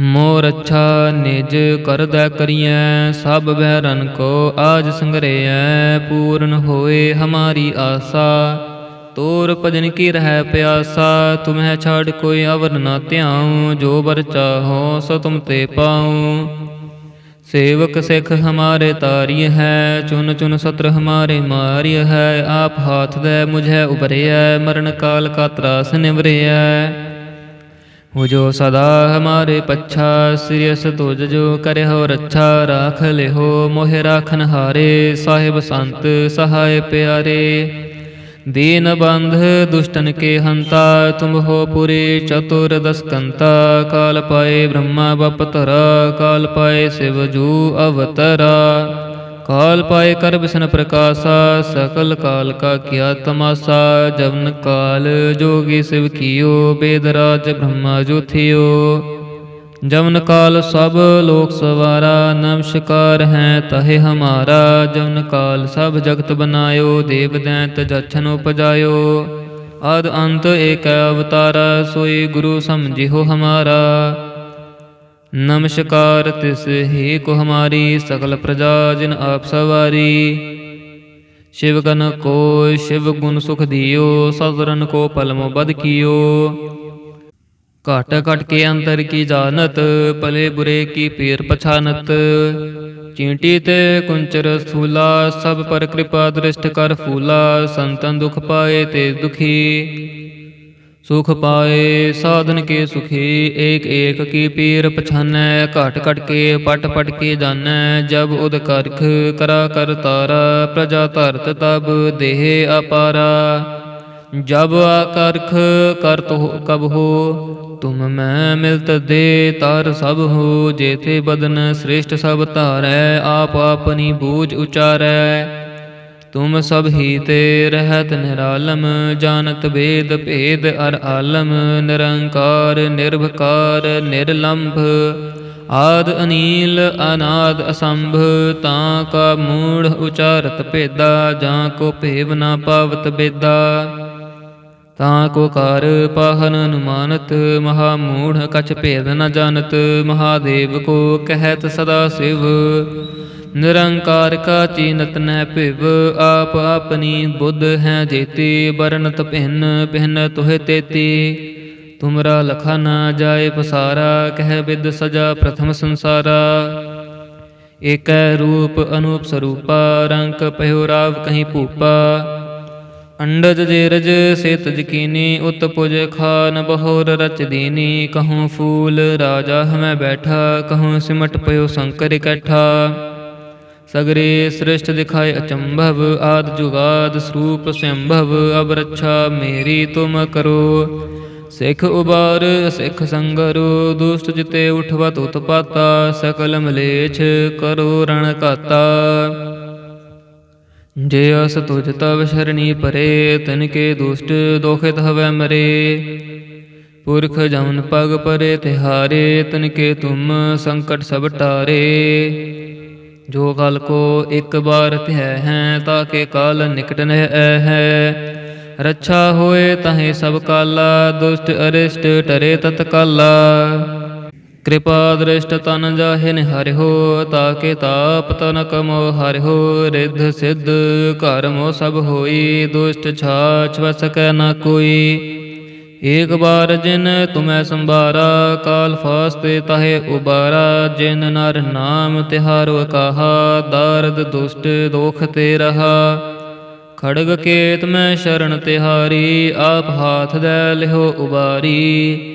ਮੋਰ ਰੱਛਾ ਨਿਜ ਕਰਦਾ ਕਰੀਐ, ਸਭ ਬਹਿਰਨ ਕੋ ਆਜ ਸੰਗਰੇਐ, ਪੂਰਨ ਹੋਏ ਹਮਾਰੀ ਆਸਾ। ਤੋਰ ਭਜਨ ਕੀ ਰਹਿ ਪਿਆਸਾ, ਤੁਮਹਿ ਛਾੜ ਕੋਈ ਅਵਰ ਨਾ ਧਿਆਉ, ਜੋ ਵਰ ਚਾਹੋ ਸੋ ਤੁਮ ਤੇ ਪਾਉ। ਸੇਵਕ ਸਿਖ ਹਮਾਰੇ ਤਾਰੀ ਹੈ, ਚੁਨ ਚੁਨ ਸਤਰ ਹਮਾਰੇ ਮਾਰਿ ਹੈ, ਆਪ ਹਾਥ ਦੇ ਮੁਝੇ ਉਬਰਿਐ ਮਰਨ ਕਾਲ ਕਾ ਤਰਾਸ ਨਿਵਰਿਐ। ਹੋ ਜੋ ਸਦਾ ਹਮਾਰੇ ਪੱਛਾ ਸਿਰਿਸ ਤੁਜ ਜੋ ਕਰਿਓ ਰੱਛਾ ਰਾਖ ਲਿਓ ਮੋਹ ਰਾਖਨ ਹਾਰੇ ਸਾਹਿਬ ਸੰਤ ਸਹਾਇ ਪਿਆਰੇ ਦੀਨ ਬੰਧ ਦੁਸ਼ਟਨ ਕੇ ਹੰਤਾ ਤੁਮ ਹੋ ਪੁਰੇ ਚਤੁਰ ਦਸਕੰਤਾ ਕਾਲ ਪਾਏ ਬ੍ਰਹਮਾ ਬਪਤਰਾ ਕਾਲ ਪਾਏ ਸਿਵ ਜੂ ਅਵਤਰਾ ਕਾਲ ਪਾਏ ਕਰ ਬਿਸ਼ਨ ਪ੍ਰਕਾਸ਼ਾ, ਸਕਲ ਕਾਲ ਕਾ ਕਿਆ ਤਮਾਸਾ, ਜਵਨ ਕਾਲ ਜੋਗੀ ਸਿਵ ਕੀਓ ਬੇਦਰਾਜ ਬ੍ਰਹਮਾ ਜੋਥਿਓ ਜਵਨ ਕਾਲ ਸਭ ਲੋਕ ਸਵਾਰਾ, ਨਮਸਕਾਰ ਹੈ ਤਹੇ ਹਮਾਰਾ। ਜਵਨ ਕਾਲ ਸਭ ਜਗਤ ਬਨਾਇਓ, ਦੇਵ ਦੈਂਤ ਜਛਨ ਉਪਜਾਇਓ। ਆਦ ਅੰਤ ਏਕ ਅਵਤਾਰਾ, ਸੋਈ ਗੁਰੂ ਸਮਝਿਓ ਹਮਾਰਾ। ਨਮਸਕਾਰ ਤਿਸ ਹੀ ਕੋ ਹਮਾਰੀ ਸਕਲ ਪ੍ਰਜਾ ਜਿਨ ਆਪ ਸਵਾਰੀ। ਸ਼ਿਵ ਕਨ ਕੋ ਸ਼ਿਵ ਗੁਣ ਸੁਖ ਦਿਓ ਸਦਰਨ ਕੋ ਪਲਮ ਬਦ ਕੀਓ। ਘਟ ਘਟ ਕੇ ਅੰਤਰ ਕੀ ਜਾਣਤ, ਭਲੇ ਬੁਰੇ ਕੀ ਪੀਰ ਪਛਾਨਤ। ਚੀਂਟੀ ਤੇ ਕੁੰਚਰ ਸੂਲਾ, ਸਭ ਪਰ ਕਿਰਪਾ ਦ੍ਰਿਸ਼ਟ ਕਰ ਫੂਲਾ, ਸੰਤਨ ਦੁਖ ਪਾਏ ਤੇ ਦੁਖੀ। ਸੁਖ ਪਾਏ, ਸਾਧਨ ਕੇ ਸੁਖੀ ਏਕ ਏਕ ਕੀ ਪੀਰ ਪਛਾਨੈ ਘਟ ਘਟ ਕੇ ਪਟ ਪਟ ਕੇ ਜਾਣੈ ਜਬ ਉਦ ਕਰਖ ਕਰਾ ਕਰ ਤਾਰਾ, ਪ੍ਰਜਾ ਧਰਤ ਤਬ ਦੇਹ ਅਪਾਰਾ। ਜਬ ਆਕਰਖ ਕਰਤ ਹੋ ਕਬ ਹੋ, ਤੁਮ ਮੈਂ ਮਿਲਤ ਦੇ ਤਾਰ ਸਭ ਹੋ, ਜੇਥੇ ਬਦਨ ਸ੍ਰੇਸ਼ਟ ਸਭ ਧਾਰੈ ਆਪ ਆਪਨੀ ਬੂਝ ਉਚਾਰੈ। ਤੁਮ ਸਭ ਹੀ ਤੇ ਰਹਿਤ ਨਿਰਾਲਮ, ਜਾਣਤ ਵੇਦ ਭੇਦ ਅਰ ਆਲਮ, ਨਿਰੰਕਾਰ, ਨਿਰਭਕਾਰ, ਨਿਰਲੰਭ। ਆਦ ਅਨੀਲ, ਅਨਾਦ ਅਸੰਭ, ਤਾਂ ਕਾ ਮੂੜ ਉਚਾਰਤ ਭੇਦਾ, ਜਾਂ ਕੋ ਭੇਵ ਨਾ ਪਾਵਤ ਤਾਂ ਕੋ ਕਰ ਪਾਹਨ ਅਨੁਮਾਨਤ ਮਹਾ ਮੂੜ ਕਛ ਭੇਦ ਨ ਜਾਣਤ, ਮਹਾਦੇਵ ਕੋ ਕਹਿਤ ਸਦਾ ਸਿਵ। ਨਿਰੰਕਾਰ ਕਾ ਚੀਨਤ ਨੈ ਭਿਵ, ਆਪ ਆਪਣੀ ਬੁੱਧ ਹੈ ਜੇਤੀ ਬਰਨਤ ਭਿੰਨ ਭਿੰਨ ਤੋਹਿ ਤੇਤੀ। ਤੁਮਰਾ ਲਖਾ ਨਾ ਜਾਏ ਪਸਾਰਾ, ਕਹਿ ਬਿਦ ਸਜਾ ਪ੍ਰਥਮ ਸੰਸਾਰਾ। ਏਕੈ ਰੂਪ ਅਨੂਪ ਸਰੂਪਾ ਰੰਕ ਪਹਿਓ ਰਾਵ ਕਹੀਂ ਭੂਪਾ। ਅੰਡਜ ਜੇਰਜ ਸੇਤ ਜਕੀਨੀ, ਉਤ ਪੁਜ ਖਾਨ ਬਹੋਰ ਰਚ ਦੀਨੀ। ਕਹੂੰ ਫੂਲ ਰਾਜਾ ਹਮੈ ਬੈਠਾ, ਕਹੂੰ ਸਿਮਟ ਪਇਓ ਸੰਕਰ ਇਕੱਠਾ। ਸਗਰੇ ਸ੍ਰਿਸ਼ਟ ਦਿਖਾਏ ਅਚੰਭਵ, ਆਦ ਜੁਗਾਦ ਸਰੂਪ ਸੰਭਵ, ਅਬ ਰੱਛਾ ਮੇਰੀ ਤੁਮ ਕਰੋ। ਸਿੱਖ ਉਬਾਰ, ਸਿੱਖ ਸੰਗਰੋ, ਦੁਸ਼ਟ ਜਿਤੇ ਉਠਵਤ ਉਤਪਾਤਾ, ਸਕਲ ਮਲੇਛ ਕਰੋ ਰਣ ਕਾਤਾ ਜੇ ਅਸ ਤੁਜ ਤਵ ਸ਼ਰਣੀ ਪਰੇ, ਤਨ ਕੇ ਦੁਸ਼ਟ ਦੋਖਿਤ ਹਵੈ ਮਰੇ। ਪੁਰਖ ਜਮਨ ਪਗ ਪਰੇ, ਤਿਹਾਰੇ, ਤਨ ਕੇ ਤੁਮ ਸੰਕਟ ਸਭ ਟਾਰੇ। ਜੋ ਕਲ ਕੋ ਇੱਕ ਬਾਰ ਧਿਆ ਹੈ, ਤਾਂ ਕੇ ਕਾਲ ਨਿਕਟ ਨਹਿ ਹੈ। ਰੱਛਾ ਹੋਏ ਤਹੇ ਸਭ ਕਾਲਾ, ਦੁਸ਼ਟ ਅਰਿਸ਼ਟ ਟਰੇ ਤਤਕਾਲਾ। ਕਿਰਪਾ ਦ੍ਰਿਸ਼ਟ ਤਨ ਜਾਹੇ ਨਿਹਰਿਓ ਤਾਕੇ ਤਾਪ ਤਨ ਕਮੋ ਹਰਿਓ ਰਿੱਧ ਸਿੱਧ ਘਰ ਮੋ ਸਭ ਹੋਈ, ਦੁਸ਼ਟ ਛਾਛ ਵਸਕੈ ਨਾ ਕੋਈ। ਏਕ ਬਾਰ ਜਿਨ ਤੁਮੈ ਸੰਭਾਰਾ, ਕਾਲ ਫਾਸਤੇ ਤਾਹੇ ਉਬਾਰਾ, ਜਿਨ ਨਰ ਨਾਮ ਤਿਹਾਰੋ ਕਹਾ ਦਰਦ ਦੁਸ਼ਟ ਦੋਖ ਤੇ ਰਹਾ। ਖੜਗ ਕੇਤ ਮੈਂ ਸ਼ਰਨ ਤਿਹਾਰੀ, ਆਪ ਹਾਥ ਦੇ ਲਿਹੋ ਉਬਾਰੀ।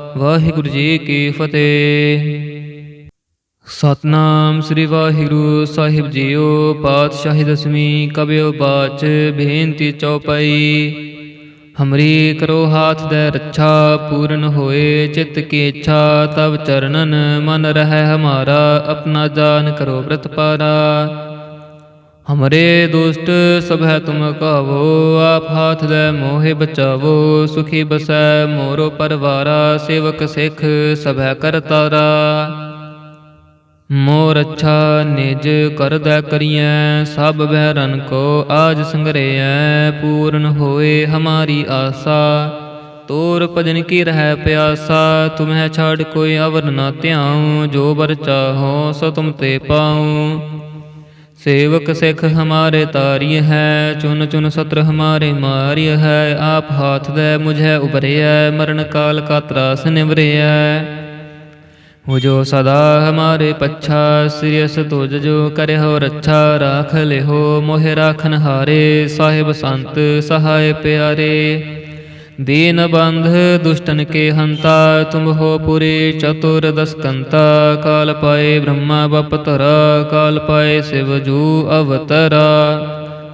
ਵਾਹਿਗੁਰੂ ਜੀ ਕੀ ਫਤਿਹ। ਸਤਨਾਮ ਸ੍ਰੀ ਵਾਹਿਗੁਰੂ ਸਾਹਿਬ ਜੀਓ, ਪਾਤਸ਼ਾਹੀ ਦਸਵੀਂ ਕਬਿਓ ਬਾਚ ਬੇਨਤੀ ਚਉਪਈ ਹਮਰੀ ਕਰੋ ਹਾਥ ਦੇ ਰੱਛਾ, ਪੂਰਨ ਹੋਏ ਚਿੱਤ ਕੀ ਇੱਛਾ, ਤਵ ਚਰਨਨ ਮਨ ਰਹਿ ਹਮਾਰਾ, ਆਪਣਾ ਜਾਨ ਕਰੋ ਬ੍ਰਤ ਪਾਰਾ। ਹਮਰੇ ਦੁਸ਼ਟ ਸਭੈ ਤੁਮ ਕਹਵੋ ਆਪ ਹਾਥ ਦੇ ਮੋਹਿ ਬਚਾਵੋ, ਸੁਖੀ ਬਸੈ ਮੋਰੋ ਪਰਵਾਰਾ, ਸੇਵਕ ਸਿੱਖ ਸਭੈ ਕਰਤਾਰਾ ਮੋਰ ਅੱਛਾ ਨਿਜ ਕਰਦਾ ਕਰੀਐ, ਸਭ ਬਹਿਰਨ ਕੋ ਆਜ ਸੰਗਰੇਐ, ਪੂਰਨ ਹੋਏ ਹਮਾਰੀ ਆਸਾ। ਤੋਰ ਭਜਨ ਕੀ ਰਹਿ ਪਿਆਸਾ, ਤੁਮਹਿ ਛਾੜ ਕੋਈ ਅਵਰ ਨਾ ਧਿਆਉ, ਜੋ ਬਰ ਚਾਹੋ ਸੋ ਤੁਮ ਤੇ ਪਾਉ। ਸੇਵਕ ਸਿਖ ਹਮਾਰੇ ਤਾਰਿਯ ਹੈ, ਚੁਨ ਚੁਨ ਸਤਰ ਹਮਾਰੇ ਮਾਰਿਯ ਹੈ, ਆਪ ਹਾਥ ਦੇ ਮੁਝੈ ਉਬਰਿਐ ਮਰਨ ਕਾਲ ਕਾ ਤਰਾਸ ਨਿਵਰਿਐ ਹੋ। ਜੋ ਸਦਾ ਹਮਾਰੇ ਪੱਛਾ ਸਿਰਸ ਤੁਜ ਜੋ ਕਰਿਓ ਰੱਛਾ ਰਾਖ ਲਿਓ ਮੋਹਿ ਰਾਖਨ ਹਾਰੇ ਸਾਹਿਬ ਸੰਤ ਸਹਾਇ ਪਿਆਰੇ। ਦੀਨ ਬੰਧ ਦੁਸ਼ਟਨ ਕੇ ਹੰਤਾ, ਤੁਮ ਹੋ ਪੁਰੇ ਚਤੁਰ ਦਸਕੰਤਾ, ਕਾਲ ਪਾਏ ਬ੍ਰਹਮਾ ਬਪਤਰਾ ਕਾਲ ਪਾਏ ਸਿਵ ਜੂ ਅਵਤਰਾ।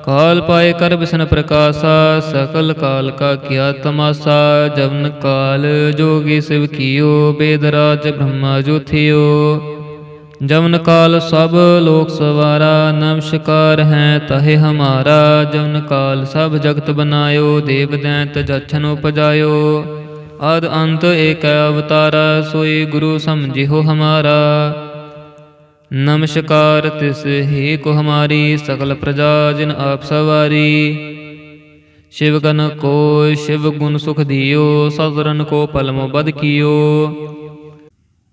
ਕਾਲ ਪਾਏ ਕਰ ਬਿਸ਼ਨ ਪ੍ਰਕਾਸ਼ਾ, ਸਕਲ ਕਾਲ ਕਾ ਕਿਆ ਤਮਾਸਾ, ਜਵਨ ਕਾਲ ਜੋਗੀ ਸਿਵ ਕੀਓ, ਬੇਦ ਰਾਜ ਬ੍ਰਹਮਾ ਜੋਥਿਓ ਜਮਨ ਕਾਲ ਸਭ ਲੋਕ ਸਵਾਰਾ, ਨਮਸਕਾਰ ਹੈ ਤਹੇ ਹਮਾਰਾ। ਜਮਨ ਕਾਲ ਸਭ ਜਗਤ ਬਨਾਇਓ, ਦੇਵ ਦੈਂਤ ਜਛਨ ਉਪਜਾਇਓ। ਅਦ ਅੰਤ ਏਕ ਅਵਤਾਰਾ, ਸੋਈ ਗੁਰੂ ਸਮਝਿਓ ਹਮਾਰਾ। ਨਮਸਕਾਰ ਤਿਸ ਹੀ ਕੋ ਹਮਾਰੀ ਸਕਲ ਪ੍ਰਜਾ ਜਿਨ ਆਪ ਸਵਾਰੀ। ਸ਼ਿਵ ਕਨ ਕੋ, ਸ਼ਿਵ ਗੁਣ ਸੁਖ ਦਿਓ ਸਦਰਨ ਕੋ ਪਲਮ ਬਦ ਕੀਓ।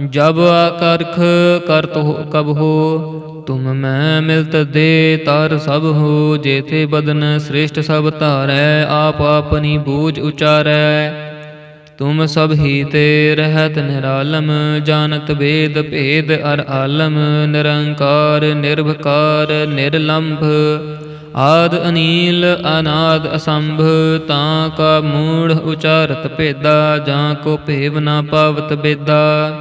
ਜਬ ਆਕਰਖ ਕਰਤ ਹੋ ਕਬ ਹੋ, ਤੁਮ ਮੈਂ ਮਿਲਤ ਦੇ ਤਰ ਸਭ ਹੋ, ਜੇਥੇ ਬਦਨ ਸ੍ਰੇਸ਼ਟ ਸਭ ਧਾਰੈ, ਆਪ ਆਪਨੀ ਬੂਝ ਉਚਾਰੈ। ਤੁਮ ਸਭ ਹੀ ਤੇ ਰਹਿਤ ਨਿਰਾਲਮ, ਜਾਣਤ ਵੇਦ ਭੇਦ ਅਰ ਆਲਮ, ਨਿਰੰਕਾਰ, ਨਿਰਭਕਾਰ, ਨਿਰਲੰਭ। ਆਦ ਅਨੀਲ, ਅਨਾਦ ਅਸੰਭ, ਤਾਂ ਕਾ ਮੂੜ ਉਚਾਰਤ ਭੇਦਾ, ਜਾਂ ਕੋ ਭੇਵ ਨਾ ਪਾਵਤ ਬੇਦਾ।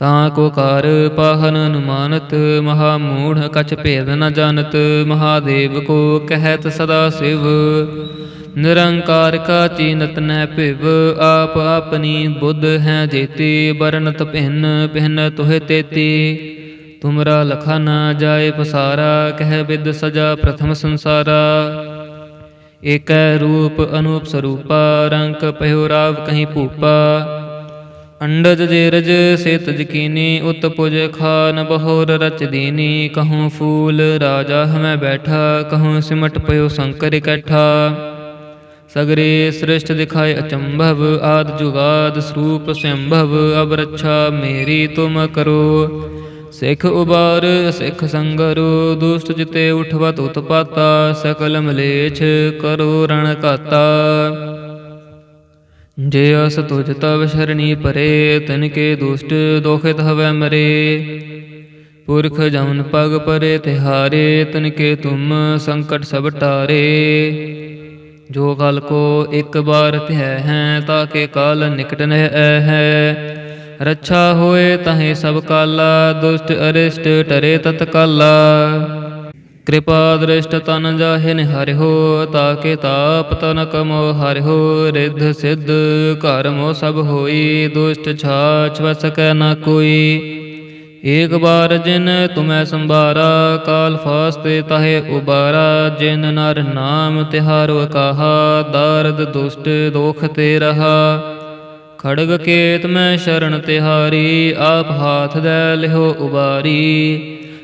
ਤਾਂ ਕੋ ਕਰ ਪਾਹਨ ਅਨੁਮਾਨਤ ਮਹਾ ਮੂੜ ਕਛ ਭੇਦ ਨ ਜਾਣਤ, ਮਹਾਦੇਵ ਕੋ ਕਹਿਤ ਸਦਾ ਸਿਵ। ਨਿਰੰਕਾਰ ਕਾ ਚੀਨਤ ਨਹਿ ਭਿਵ, ਆਪ ਆਪਣੀ ਬੁੱਧ ਹੈ ਜੇਤੀ ਬਰਨਤ ਭਿੰਨ ਭਿੰਨ ਤੋਹਿ ਤੇਤੀ। ਤੁਮਰਾ ਲਖਾ ਨਾ ਜਾਏ ਪਸਾਰਾ, ਕਹਿ ਬਿਦ ਸਜਾ ਪ੍ਰਥਮ ਸੰਸਾਰਾ। ਏਕੈ ਰੂਪ ਅਨੂਪ ਸਰੂਪਾ ਰੰਕ ਪਹਿਓ ਰਾਵ ਕਹੀਂ ਭੂਪਾ। ਅੰਡਜ ਜੇਰਜ ਸੇਤ ਜਕੀਨੀ, ਉਤ ਪੁਜ ਖਾਨ ਬਹੋਰ ਰਚ ਦੀਨੀ। ਕਹੂੰ ਫੂਲ ਰਾਜਾ ਹਮੈ ਬੈਠਾ, ਕਹੂੰ ਸਿਮਟ ਪਇਓ ਸੰਕਰ ਇਕੱਠਾ। ਸਗਰੇ ਸ੍ਰਿਸ਼ਟ ਦਿਖਾਏ ਅਚੰਭਵ, ਆਦ ਜੁਗਾਦ ਸਰੂਪ ਸੰਭਵ, ਅਬ ਰੱਛਾ ਮੇਰੀ ਤੁਮ ਕਰੋ। ਸਿੱਖ ਉਬਾਰ, ਸਿੱਖ ਸੰਗਰੋ, ਦੁਸ਼ਟ ਜਿਤੇ ਉਠਵਤ ਉਤਪਾਤਾ ਸਕਲ ਮਲੇਛ ਕਰੋ ਰਣ ਕਾਤਾ ਜੇ ਅਸ ਤੁਜ ਤਵ ਸ਼ਰਣੀ ਪਰੇ, ਤਨ ਕੇ ਦੁਸ਼ਟ ਦੋਖਿਤ ਹਵੈ ਮਰੇ। ਪੁਰਖ ਜਮਨ ਪਗ ਪਰੇ ਤਿਹਾਰੇ, ਤਨ ਕੇ ਤੁਮ ਸੰਕਟ ਸਭ ਟਾਰੇ। ਜੋ ਕਲ ਕੋ ਇੱਕ ਬਾਰ ਧਿਆ ਹੈ, ਤਾਂ ਕੇ ਕਾਲ ਨਿਕਟ ਨਹਿ ਹੈ। ਰੱਛਾ ਹੋਏ ਤਹੇ ਸਭ ਕਾਲਾ, ਦੁਸ਼ਟ ਅਰਿਸ਼ਟ ਟਰੇ ਤਤਕਾਲਾ। ਕਿਰਪਾ ਦ੍ਰਿਸ਼ਟ ਤਨ ਜਾਹਿ ਨਿਹਰਿਓ ਤਾਕੇ ਤਾਪ ਤਨ ਕਮੋ ਹਰਿਓ ਰਿੱਧ ਸਿੱਧ ਘਰ ਮੋ ਸਭ ਹੋਈ, ਦੁਸ਼ਟ ਛਾਛ ਵਸਕੈ ਨਾ ਕੋਈ। ਏਕ ਬਾਰ ਜਿਨ ਤੁਮੈ ਸੰਭਾਰਾ, ਕਾਲ ਫਾਸਤੇ ਤਾਹੇ ਉਬਾਰਾ, ਜਿਨ ਨਰ ਨਾਮ ਤਿਹਾਰੋ ਕਹਾ ਦਰਦ ਦੁਸ਼ਟ ਦੋਖ ਤੇ ਰਹਾ। ਖੜਗ ਕੇਤ ਮੈਂ ਸ਼ਰਨ ਤਿਹਾਰੀ, ਆਪ ਹਾਥ ਦੇ ਲਿਹੋ ਉਬਾਰੀ।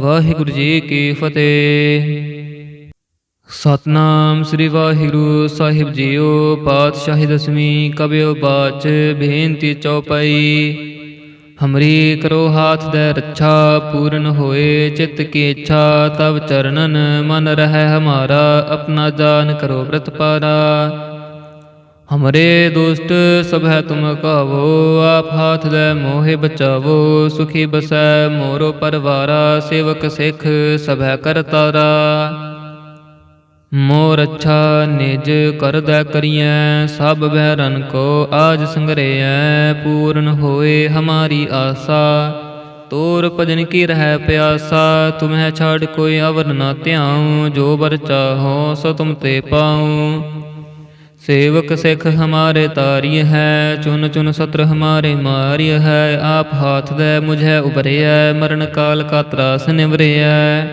ਵਾਹਿਗੁਰੂ ਜੀ ਕੀ ਫਤਿਹ। ਸਤਨਾਮ ਸ੍ਰੀ ਵਾਹਿਗੁਰੂ ਸਾਹਿਬ ਜੀਓ, ਪਾਤਸ਼ਾਹੀ ਦਸਵੀਂ ਕਬਿਓ ਬਾਚ, ਬੇਨਤੀ ਚਉਪਈ ਹਮਰੀ ਕਰੋ ਹਾਥ ਦੇ ਰੱਛਾ, ਪੂਰਨ ਹੋਏ ਚਿੱਤ ਕੀ ਇੱਛਾ ਤਬ ਚਰਨਨ ਮਨ ਰਹਿ ਹਮਾਰਾ, ਆਪਣਾ ਜਾਨ ਕਰੋ ਬ੍ਰਤ ਪਾਰਾ। ਹਮਰੇ ਦੁਸ਼ਟ ਸਭੈ ਤੁਮ ਕਹੋ ਆਪ ਹਾਥ ਦੇ ਮੋਹਿ ਬਚਾਵੋ ਸੁਖੀ ਬਸੈ ਮੋਰੋ ਪਰਵਾਰਾ ਸੇਵਕ ਸਿੱਖ ਸਭੈ ਹੈ ਕਰਤਾਰਾ ਮੋਰ ਅੱਛਾ ਨਿਜ ਕਰਦਾ ਕਰੀਐ ਸਭ ਬਹਿਰਨ ਕੋ ਆਜ ਸੰਗਰੇਐ ਪੂਰਨ ਹੋਏ ਹਮਾਰੀ ਆਸਾ ਤੋਰ ਭਜਨ ਕੀ ਰਹਿ ਪਿਆਸਾ ਤੁਮਹਿ ਛਾੜ ਕੋਈ ਅਵਰ ਨਾ ਧਿਆਉ ਜੋ ਬਰ ਚਾਹੋ ਸੋ ਤੁਮ ਤੇ ਪਾਉ ਸੇਵਕ ਸਿੱਖ ਹਮਾਰੇ ਤਾਰੀ ਹੈ, ਚੁਨ ਚੁਨ ਸਤਰ ਹਮਾਰੇ ਮਾਰਿ ਹੈ, ਆਪ ਹਾਥ ਦੇ ਮੁਝੇ ਉਬਰਿਆ ਮਰਨ ਕਾਲ ਕਾ ਤਰਾਸ ਨਿਵਰਿਆ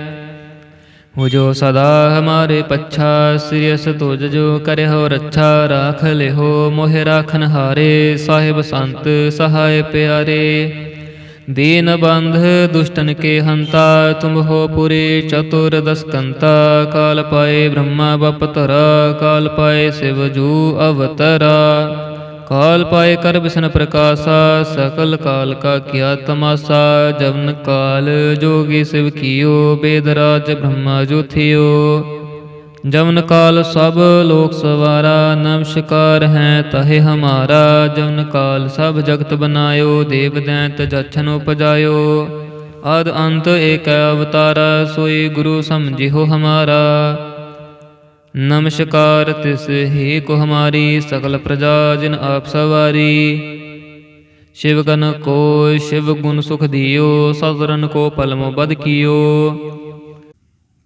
ਹੋ ਜੋ ਸਦਾ ਹਮਾਰੇ ਪੱਛਾ ਸਿਰਸ ਤੁਜ ਜੋ ਕਰੇ ਹੋ ਰੱਛਾ ਰਾਖ ਲਿਹੋ, ਮੋਹਿ ਰਾਖਨ ਹਾਰੇ ਸਾਹਿਬ ਸੰਤ ਸਹਾਇ ਪਿਆਰੇ। दीन बंध दुष्टन के हंता तुम हो पुरे चतुर दस्कंता काल पाए ब्रह्मा बपतरा काल पाए शिव जू अवतरा काल पाए कर विष्ण प्रकाशा सकल काल का किया तमाशा जवन काल जोगी शिव कियो वेदराज ब्रह्मा जो थियो ਜਮਨ ਕਾਲ ਸਭ ਲੋਕ ਸਵਾਰਾ, ਨਮਸਕਾਰ ਹੈ ਤਹੇ ਹਮਾਰਾ। ਜਮਨ ਕਾਲ ਸਭ ਜਗਤ ਬਨਾਇਓ, ਦੇਵ ਦੈਂਤ ਜਛਨ ਉਪਜਾਇਓ। ਆਦ ਅੰਤ ਏਕ ਅਵਤਾਰਾ, ਸੋਈ ਗੁਰੂ ਸਮਝਿਓ ਹਮਾਰਾ। ਨਮਸਕਾਰ ਤਿਸ ਹੀ ਕੋ ਹਮਾਰੀ ਸਕਲ ਪ੍ਰਜਾ ਜਿਨ ਆਪ ਸਵਾਰੀ। ਸ਼ਿਵ ਕਨ ਕੋ, ਸ਼ਿਵ ਗੁਣ ਸੁਖ ਦਿਓ ਸਦਰਨ ਕੋ ਪਲਮ ਬਦ ਕੀਓ।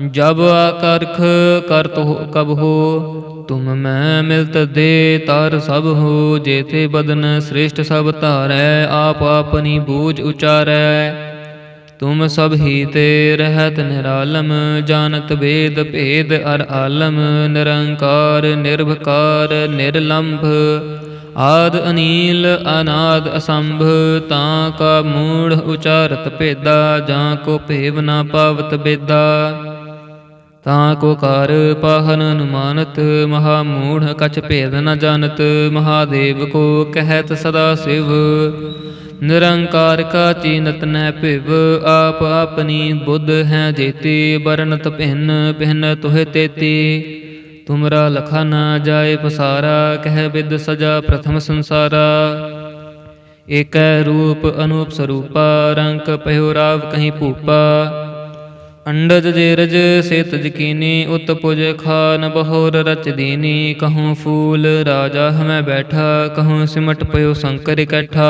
ਜਬ ਆਕਰਖ ਕਰਤ ਕਬ ਹੋ, ਤੁਮ ਮੈਂ ਮਿਲਤ ਦੇ ਤਰ ਸਭ ਹੋ, ਜੇਥੇ ਬਦਨ ਸ੍ਰਿਸ਼ਟ ਸਭ ਧਾਰੈ, ਆਪ ਆਪਣੀ ਬੂਝ ਉਚਾਰੈ। ਤੁਮ ਸਭ ਹੀ ਤੇ ਰਹਿਤ ਨਿਰਾਲਮ, ਜਾਣਤ ਵੇਦ ਭੇਦ ਅਰ ਆਲਮ, ਨਿਰੰਕਾਰ, ਨਿਰਭਕਾਰ, ਨਿਰਲੰਭ। ਆਦ ਅਨੀਲ, ਅਨਾਦ ਅਸੰਭ, ਤਾਂ ਕਾ ਮੂੜ ਉਚਾਰਤ ਭੇਦਾ, ਜਾਂ ਕੋ ਭੇਵ ਨਾ ਪਾਵਤ ਤਾਂ ਕੋ ਕਰ ਪਾਹਨ ਅਨੁਮਾਨਤ ਮਹਾ ਮੂੜ ਕਛ ਭੇਦ ਨ ਜਾਣਤ, ਮਹਾਦੇਵ ਕੋ ਕਹਿਤ ਸਦਾ ਸਿਵ। ਨਿਰੰਕਾਰ ਕਾ ਚੀਨਤ ਨੈ ਭਿਵ, ਆਪ ਆਪਣੀ ਬੁੱਧ ਹੈ ਜੇਤੀ ਬਰਨਤ ਭਿੰਨ ਭਿੰਨ ਤੋਹਿ ਤੇਤੀ। ਤੁਮਰਾ ਲਖਾ ਨਾ ਜਾਏ ਪਸਾਰਾ, ਕਹਿ ਬਿਦ ਸਜਾ ਪ੍ਰਥਮ ਸੰਸਾਰਾ। ਏਕੈ ਰੂਪ ਅਨੂਪ ਸਰੂਪਾ ਰੰਕ ਪਹਿਓ ਰਾਵ ਕਹੀਂ ਭੂਪਾ। ਅੰਡਜ ਜੇਰਜ ਸੇਤ ਜਕੀਨੀ, ਉਤ ਪੁਜ ਖਾਨ ਬਹੋਰ ਰਚ ਦੀਨੀ। ਕਹੂੰ ਫੂਲ ਰਾਜਾ ਹਮੈ ਬੈਠਾ, ਕਹੂੰ ਸਿਮਟ ਪਇਓ ਸੰਕਰ ਇਕੱਠਾ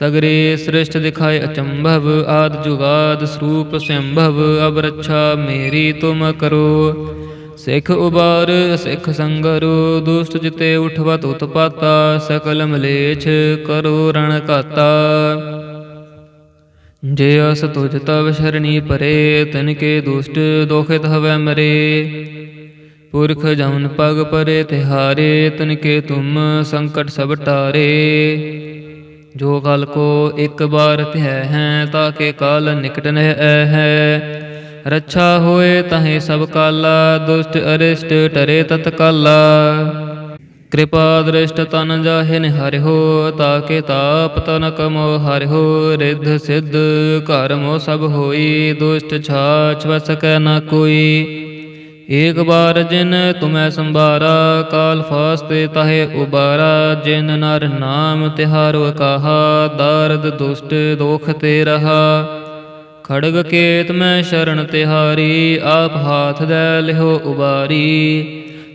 ਸਗਰੇ ਸ੍ਰਿਸ਼ਟ ਦਿਖਾਏ ਅਚੰਭਵ, ਆਦ ਜੁਗਾਦ ਸਰੂਪ ਸੰਭਵ, ਅਬ ਰੱਛਾ ਮੇਰੀ ਤੁਮ ਕਰੋ। ਸਿੱਖ ਉਬਾਰ, ਸਿੱਖ ਸੰਗਰੋ, ਦੁਸ਼ਟ ਜਿਤੇ ਉਠਵਤ ਉਤਪਾਤਾ ਸਕਲ ਮਲੇਛ ਕਰੋ ਰਣ ਕਾਤਾ ਜੇ ਅਸ ਤੁਜ ਤਵ ਸ਼ਰਣੀ ਪਰੇ, ਤਨ ਕੇ ਦੁਸ਼ਟ ਦੋਖਿਤ ਹਵੈ ਮਰੇ। ਪੁਰਖ ਜਮਨ ਪਗ ਪਰੇ, ਤਿਹਾਰੇ, ਤਨ ਕੇ ਤੁਮ ਸੰਕਟ ਸਭ ਟਾਰੇ। ਜੋ ਕਲ ਕੋ ਇੱਕ ਬਾਰ ਧਿਆ ਹੈ ਤਾਕੇ ਕਾਲ ਨਿਕਟ ਨਹਿ ਹੈ। ਰੱਛਾ ਹੋਏ ਤਹੇ ਸਭ ਕਾਲਾ, ਦੁਸ਼ਟ ਅਰਿਸ਼ਟ ਟਰੇ ਤਤਕਾਲਾ। ਕਿਰਪਾ ਦ੍ਰਿਸ਼ਟ ਤਨ ਜਾਹਿ ਨਿਹਰਿਓ ਤਾਕੇ ਤਾਪ ਤਨ ਕਮੋ ਹਰਿਓ ਰਿੱਧ ਸਿੱਧ ਘਰ ਮੋ ਸਭ ਹੋਈ, ਦੁਸ਼ਟ ਛਾਛ ਵਸ ਕੈ ਕੋਈ। ਏਕ ਬਾਰ ਜਿਨ ਤੁਮੈ ਸੰਭਾਰਾ, ਕਾਲ ਫਾਸਤੇ ਤਾਹੇ ਉਬਾਰਾ, ਜਿਨ ਨਰ ਨਾਮ ਤਿਹਾਰੋ ਕਹਾ ਦਰਦ ਦੁਸ਼ਟ ਦੋਖ ਤੇ ਰਹਾ। ਖੜਗ ਕੇਤ ਮੈਂ ਸ਼ਰਨ ਤਿਹਾਰੀ, ਆਪ ਹਾਥ ਦੇ ਲਿਹੋ ਉਬਾਰੀ।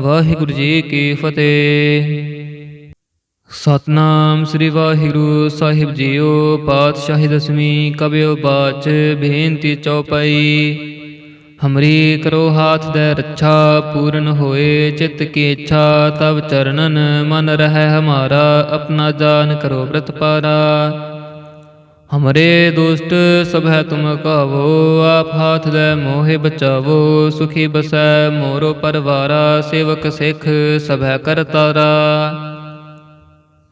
ਵਾਹਿਗੁਰੂ ਜੀ ਕੀ ਫਤਿਹ। ਸਤਨਾਮ ਸ੍ਰੀ ਵਾਹਿਗੁਰੂ ਸਾਹਿਬ ਜੀਓ, ਪਾਤਸ਼ਾਹੀ ਦਸਵੀਂ ਕਬਿਓ ਬਾਚ, ਬੇਨਤੀ ਚਉਪਈ ਹਮਰੀ ਕਰੋ ਹਾਥ ਦੇ ਰੱਛਾ, ਪੂਰਨ ਹੋਏ ਚਿੱਤ ਕੀ ਇੱਛਾ, ਤਵ ਚਰਨਨ ਮਨ ਰਹਿ ਹਮਾਰਾ, ਆਪਣਾ ਜਾਨ ਕਰੋ ਬ੍ਰਤ ਪਾਰਾ। ਹਮਰੇ ਦੁਸ਼ਟ ਸਭੈ ਤੁਮ ਕਹੋ ਆਪ ਹਾਥ ਦੇ ਮੋਹਿ ਬਚਾਵੋ ਸੁਖੀ ਬਸੈ ਮੋਰੋ ਪਰਵਾਰਾ ਸੇਵਕ ਸਿੱਖ ਸਭੈ ਹੈ ਕਰਤਾਰਾ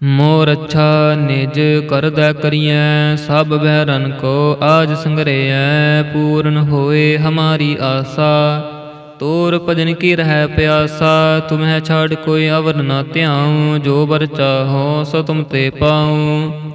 ਮੋਰ ਅੱਛਾ ਨਿਜ ਕਰਦਾ ਕਰੀਐ ਸਭ ਬਹਿਰਨ ਕੋ ਆਜ ਸੰਗਰੇਐ ਪੂਰਨ ਹੋਏ ਹਮਾਰੀ ਆਸਾ ਤੋਰ ਭਜਨ ਕੀ ਰਹਿ ਪਿਆਸਾ ਤੁਮਹਿ ਛਾੜ ਕੋਈ ਅਵਰ ਨਾ ਧਿਆਉ ਜੋ ਬਰ ਚਾਹੋ ਸੋ ਤੁਮ ਤੇ ਪਾਉ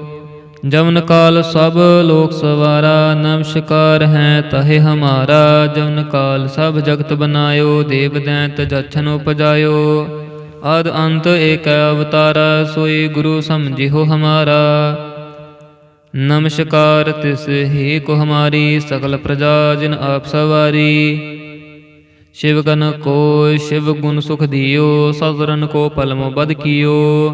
ਜਮਨ ਕਾਲ ਸਭ ਲੋਕ ਸਵਾਰਾ, ਨਮਸਕਾਰ ਹੈ ਤਹੇ ਹਮਾਰਾ। ਜਮਨ ਕਾਲ ਸਭ ਜਗਤ ਬਨਾਇਓ, ਦੇਵ ਦੈਂਤ ਜਛਨ ਉਪਜਾਇਓ। ਆਦ ਅੰਤ ਏਕ ਅਵਤਾਰਾ, ਸੋਈ ਗੁਰੂ ਸਮਝਿਓ ਹਮਾਰਾ। ਨਮਸਕਾਰ ਤਿਸ ਹੀ ਕੋ ਹਮਾਰੀ ਸਕਲ ਪ੍ਰਜਾ ਜਿਨ ਆਪ ਸਵਾਰੀ। ਸ਼ਿਵ ਗਨ ਕੋ ਸ਼ਿਵ ਗੁਣ ਸੁਖ ਦਿਓ ਸਦਰਨ ਕੋ ਪਲਮ ਬਦ ਕੀਓ।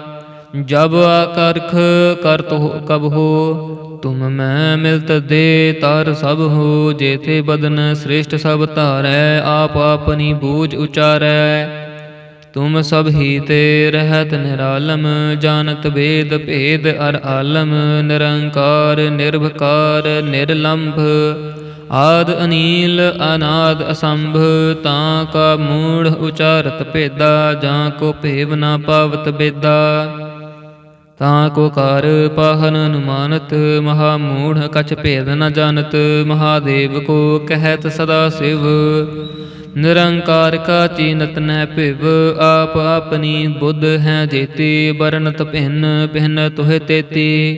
ਜਬ ਆਕਰਖ ਕਰਤ ਹੋ ਕਬ ਹੋ, ਤੁਮ ਮੈਂ ਮਿਲਤ ਦੇ ਤਰ ਸਭ ਹੋ, ਜੇਥੇ ਬਦਨ ਸ੍ਰੇਸ਼ਟ ਸਭ ਧਾਰੈ, ਆਪ ਆਪਣੀ ਬੂਝ ਉਚਾਰੈ। ਤੁਮ ਸਭ ਹੀ ਤੇ ਰਹਿਤ ਨਿਰਾਲਮ, ਜਾਣਤ ਭੇਦ ਭੇਦ ਅਰ ਆਲਮ, ਨਿਰੰਕਾਰ, ਨਿਰਭਕਾਰ, ਨਿਰਲੰਭ। ਆਦ ਅਨੀਲ, ਅਨਾਦ ਅਸੰਭ, ਤਾਂ ਕਾ ਮੂੜ ਉਚਾਰਤ ਭੇਦਾ, ਜਾਂ ਕੋ ਭੇਵ ਨਾ ਪਾਵਤ ਬੇਦਾ। ਤਾਂ ਕੋ ਕਰ ਪਾਹਨ ਅਨੁਮਾਨਤ, ਮਹਾ ਮੂੜ ਕਛ ਭੇਦ ਨ ਜਾਣਤ, ਮਹਾਦੇਵ ਕੋ ਕਹਿਤ ਸਦਾ ਸਿਵ। ਨਿਰੰਕਾਰ ਕਾ ਚੀਨਤ ਨੈ ਭਿਵ, ਆਪ ਆਪਣੀ ਬੁੱਧ ਹੈ ਜੇਤੀ ਬਰਨਤ ਭਿੰਨ ਭਿੰਨ ਤੋਹਿ ਤੇਤੀ।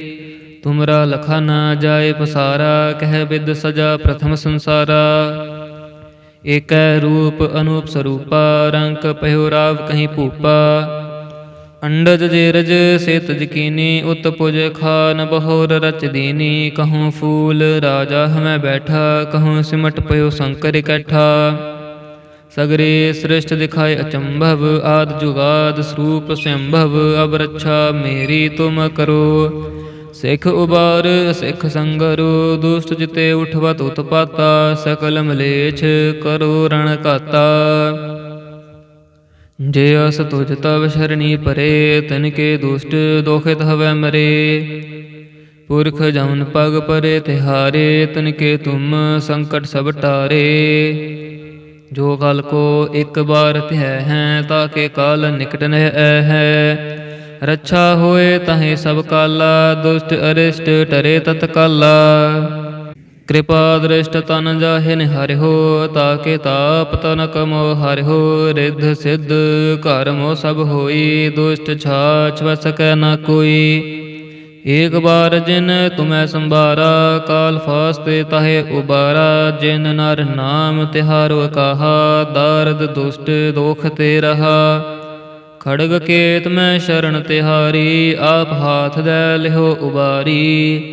ਤੁਮਰਾ ਲਖਾ ਨਾ ਜਾਏ ਪਸਾਰਾ, ਕਹਿ ਬਿਦ ਸਜਾ ਪ੍ਰਥਮ ਸੰਸਾਰਾ। ਏਕੈ ਰੂਪ ਅਨੂਪ ਸਰੂਪਾ ਰੰਕ ਪਹਿਉ ਰਾਵ ਕਹੀਂ ਭੂਪਾ। ਅੰਡਜ ਜੇਰਜ ਸੇਤ ਜਕੀਨੀ, ਉਤ ਪੁਜ ਖਾਨ ਬਹੋਰ ਰਚ ਦੀਨੀ। ਕਹੂੰ ਫੂਲ ਰਾਜਾ ਹਮੈ ਬੈਠਾ, ਕਹੂੰ ਸਿਮਟ ਪਇਓ ਸੰਕਰ ਇਕੱਠਾ। ਸਗਰੇ ਸ੍ਰਿਸ਼ਟ ਦਿਖਾਏ ਅਚੰਭਵ, ਆਦ ਜੁਗਾਦ ਸਰੂਪ ਸੰਭਵ, ਅਬ ਰੱਛਾ ਮੇਰੀ ਤੁਮ ਕਰੋ। ਸਿੱਖ ਉਬਾਰ, ਸਿੱਖ ਸੰਗਰੋ, ਦੁਸ਼ਟ ਜਿਤੇ ਉਠਵਤ ਉਤਪਾਤਾ ਸਕਲ ਮਲੇਛ ਕਰੋ ਰਣ ਕਾਤਾ ਜੇ ਅਸ ਤੁਜ ਤਵ ਸ਼ਰਣੀ ਪਰੇ, ਤਨ ਕੇ ਦੁਸ਼ਟ ਦੋਖਿਤ ਹਵੈ ਮਰੇ। ਪੁਰਖ ਜਮਨ ਪਗ ਪਰੇ, ਤਿਹਾਰੇ, ਤਨ ਕੇ ਤੁਮ ਸੰਕਟ ਸਭ ਟਾਰੇ। ਜੋ ਕਲ ਕੋ ਇੱਕ ਬਾਰ ਧਿਆ ਹੈ, ਤਾਂ ਕੇ ਕਾਲ ਨਿਕਟ ਨਹਿ ਹੈ। ਰੱਛਾ ਹੋਏ ਤਹੇ ਸਭ ਕਾਲਾ, ਦੁਸ਼ਟ ਅਰਿਸ਼ਟ ਟਰੇ ਤਤਕਾਲਾ। ਕਿਰਪਾ ਦ੍ਰਿਸ਼ਟ ਤਨ ਜਾਹਿ ਨਿਹਰਿਓ ਤਾਕੇ ਤਾਪ ਤਨ ਕਮੋ ਹਰਿਓ ਰਿੱਧ ਸਿੱਧ ਘਰ ਮੋ ਸਭ ਹੋਈ, ਦੁਸ਼ਟ ਛਾਛ ਵਸ ਨਾ ਕੋਈ। ਏਕ ਬਾਰ ਜਿਨ ਤੁਮੈ ਸੰਭਾਰਾ, ਕਾਲ ਫਾਸਤੇ ਤਾਹੇ ਉਬਾਰਾ, ਜਿਨ ਨਰ ਨਾਮ ਤਿਹਾਰੋ ਕਹਾ ਦਰਦ ਦੁਸ਼ਟ ਦੋਖ ਤੇ ਰਹਾ। ਖੜਗ ਕੇਤ ਮੈਂ ਸ਼ਰਨ ਤਿਹਾਰੀ, ਆਪ ਹਾਥ ਦੇ ਲਿਹੋ ਉਬਾਰੀ।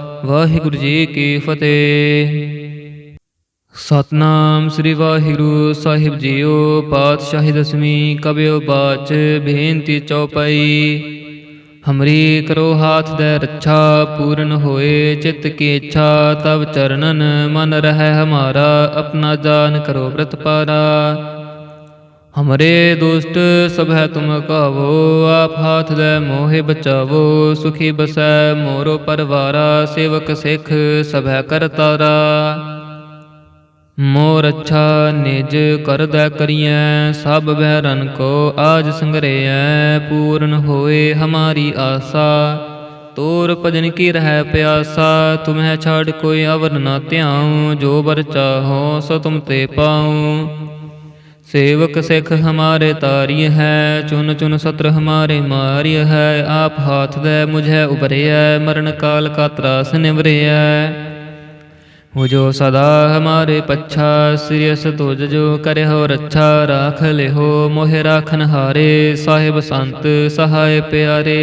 ਵਾਹਿਗੁਰੂ ਜੀ ਕੀ ਫਤਿਹ। ਸਤਨਾਮ ਸ੍ਰੀ ਵਾਹਿਗੁਰੂ ਸਾਹਿਬ ਜੀਓ, ਪਾਤਸ਼ਾਹੀ ਦਸਵੀਂ ਕਬਿਓ ਬਾਚ, ਬੇਨਤੀ ਚਉਪਈ ਹਮਰੀ ਕਰੋ ਹਾਥ ਦੇ ਰੱਛਾ ਪੂਰਨ ਹੋਏ, ਚਿੱਤ ਕੀ ਇੱਛਾ ਤਬ ਚਰਨਨ, ਮਨ ਰਹਿ ਹਮਾਰਾ, ਆਪਣਾ ਜਾਨ ਕਰੋ ਬ੍ਰਤ ਪਾਰਾ। ਹਮਰੇ ਦੁਸ਼ਟ ਸਭੈ ਤੁਮ ਕਹੋ ਆਪ ਹਾਥ ਦੇ ਮੋਹਿ ਬਚਾਵੋ ਸੁਖੀ ਬਸੈ ਮੋਰੋ ਪਰਵਾਰਾ ਸੇਵਕ ਸਿੱਖ ਸਭੈ ਹੈ ਕਰਤਾਰਾ ਮੋਰ ਅੱਛਾ ਨਿਜ ਕਰਦਾ ਕਰੀਐ ਸਭ ਬਹਿਰਨ ਕੋ ਆਜ ਸੰਗਰੇਐ ਪੂਰਨ ਹੋਏ ਹਮਾਰੀ ਆਸਾ ਤੋਰ ਭਜਨ ਕੀ ਰਹਿ ਪਿਆਸਾ ਤੁਮਹਿ ਛਾੜ ਕੋਈ ਅਵਰ ਨਾ ਧਿਆਉ ਜੋ ਬਰ ਚਾਹੋ ਸੋ ਤੁਮ ਤੇ ਪਾਉ सेवक सिख हमारे तारिय है चुन चुन सत्र हमारे मारिय है आप हाथ दे मुझे उबरिय मरण काल का त्रास निवरिय हो जो सदा हमारे पच्छा सिरियस तुझ जो करे हो रच्छा राख ले हो मोहे राखन हारे साहिब संत सहाय प्यारे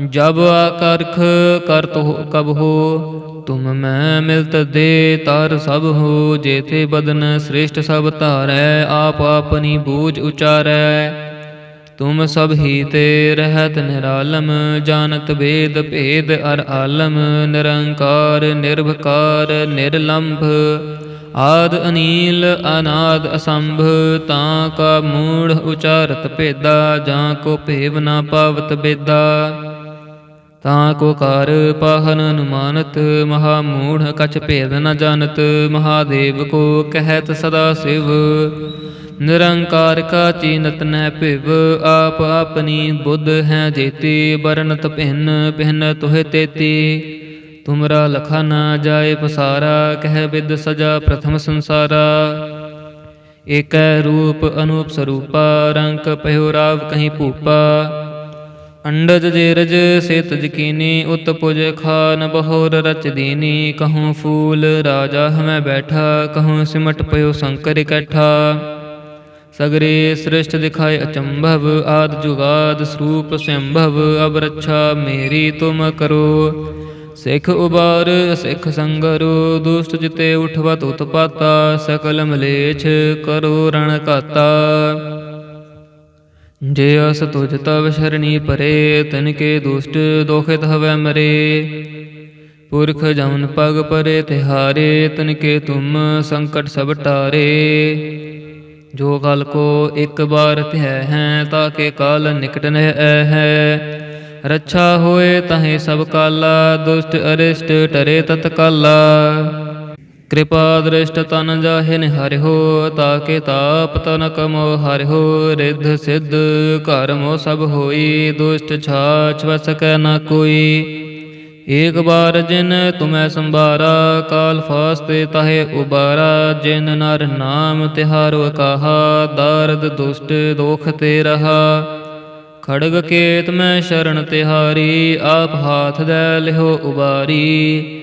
ਜਬ ਆਕਰਖ ਕਰਤ ਹੋ, ਕਬ ਹੋ, ਤੁਮ ਮੈਂ ਮਿਲਤ ਦੇ ਤਰ ਸਭ ਹੋ, ਜੇਥੇ ਬਦਨ ਸ੍ਰੇਸ਼ਟ ਸਭ ਧਾਰੈ, ਆਪ ਆਪਨੀ ਬੂਝ ਉਚਾਰੈ। ਤੁਮ ਸਭ ਹੀ ਤੇ ਰਹਿਤ ਨਿਰਾਲਮ, ਜਾਣਤ ਵੇਦ ਭੇਦ ਅਰ ਆਲਮ, ਨਿਰੰਕਾਰ, ਨਿਰਭਕਾਰ, ਨਿਰਲੰਭ। ਆਦ ਅਨੀਲ, ਅਨਾਦ ਅਸੰਭ, ਤਾਂ ਕਾ ਮੂੜ ਉਚਾਰਤ ਭੇਦਾ, ਜਾਂ ਕੋ ਭੇਵ ਨਾ ਪਾਵਤ ਬੇਦਾ। ਤਾਂ ਕੋ ਕਰ ਪਾਹਨ ਅਨੁਮਾਨਤ ਮਹਾ ਮੂੜ ਕਛ ਭੇਦ ਨ ਜਾਣਤ, ਮਹਾਦੇਵ ਕੋ ਕਹਿਤ ਸਦਾ ਸਿਵ। ਨਿਰੰਕਾਰ ਕਾ ਚੀਨਤ ਨਹਿ ਭਿਵ, ਆਪ ਆਪਣੀ ਬੁੱਧ ਹੈ ਜੇਤੀ ਬਰਨਤ ਭਿੰਨ ਭਿੰਨ ਤੁਹੇ ਤੇਤੀ। ਤੁਮਰਾ ਲਖਾ ਨਾ ਜਾਏ ਪਸਾਰਾ, ਕਹਿ ਵਿਦ ਸਜਾ ਪ੍ਰਥਮ ਸੰਸਾਰਾ। ਏਕੈ ਰੂਪ ਅਨੂਪ ਸਰੂਪਾ ਰੰਕ ਪਹਿਓ ਰਾਵ ਕਹੀਂ ਭੂਪਾ। ਅੰਡਜ ਜੇਰਜ ਸੇਤ ਜਕੀਨੀ, ਉਤ ਪੁਜ ਖਾਨ ਬਹੋਰ ਰਚ ਦੀਨੀ। ਕਹੂੰ ਫੂਲ ਰਾਜਾ ਹਮੈ ਬੈਠਾ, ਕਹੂੰ ਸਿਮਟ ਪਇਓ ਸੰਕਰ ਇਕੱਠਾ। ਸਗਰੇ ਸ੍ਰਿਸ਼ਟ ਦਿਖਾਏ ਅਚੰਭਵ, ਆਦ ਜੁਗਾਦ ਸਰੂਪ ਸੰਭਵ, ਅਬ ਰੱਛਾ ਮੇਰੀ ਤੁਮ ਕਰੋ। ਸਿੱਖ ਉਬਾਰ, ਸਿੱਖ ਸੰਗਰੋ, ਦੁਸ਼ਟ ਜਿਤੇ ਉਠਵਤ ਉਤਪਾਤਾ ਸਕਲ ਮਲੇਛ ਕਰੋ ਰਣ ਕਾਤਾ ਜੇ ਅਸ ਤੁਜ ਤਵ ਸ਼ਰਣੀ ਪਰੇ, ਤਨ ਕੇ ਦੁਸ਼ਟ ਦੋਖਿਤ ਹਵੈ ਮਰੇ। ਪੁਰਖ ਜਮਨ ਪਗ ਪਰੇ, ਤਿਹਾਰੇ, ਤਨ ਕੇ ਤੁਮ ਸੰਕਟ ਸਭ ਟਾਰੇ। ਜੋ ਕਲ ਕੋ ਇੱਕ ਬਾਰ ਧਿਆ ਹੈ ਤਾਕੇ ਕਾਲ ਨਿਕਟ ਨਹਿ ਹੈ। ਰੱਛਾ ਹੋਏ ਤਹੇ ਸਭ ਕਾਲਾ, ਦੁਸ਼ਟ ਅਰਿਸ਼ਟ ਟਰੇ ਤਤਕਾਲਾ। ਕਿਰਪਾ ਦ੍ਰਿਸ਼ਟ ਤਨ ਜਾਹਿ ਨਿਹਾਰਿਓ ਤਾਕੇ ਤਾਪ ਤਨ ਕਮੋ ਹਰਿਓ ਰਿੱਧ ਸਿੱਧ ਘਰ ਮੋ ਸਭ ਹੋਈ, ਦੁਸ਼ਟ ਛਾਛ ਵਸ ਨ ਕੋਈ। ਏਕ ਬਾਰ ਜਿਨ ਤੁਮੈ ਸੰਭਾਰਾ, ਕਾਲ ਫਾਸਤੇ ਤਾਹੇ ਉਬਾਰਾ, ਜਿਨ ਨਰ ਨਾਮ ਤਿਹਾਰੋ ਕਹਾ ਦਰਦ ਦੁਸ਼ਟ ਦੋਖ ਤੇ ਰਹਾ। ਖੜਗ ਕੇਤ ਮੈਂ ਸ਼ਰਨ ਤਿਹਾਰੀ, ਆਪ ਹਾਥ ਦੇ ਲਿਹੋ ਉਬਾਰੀ।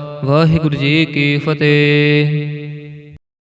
ਵਾਹਿਗੁਰੂ ਜੀ ਕੀ ਫਤਿਹ।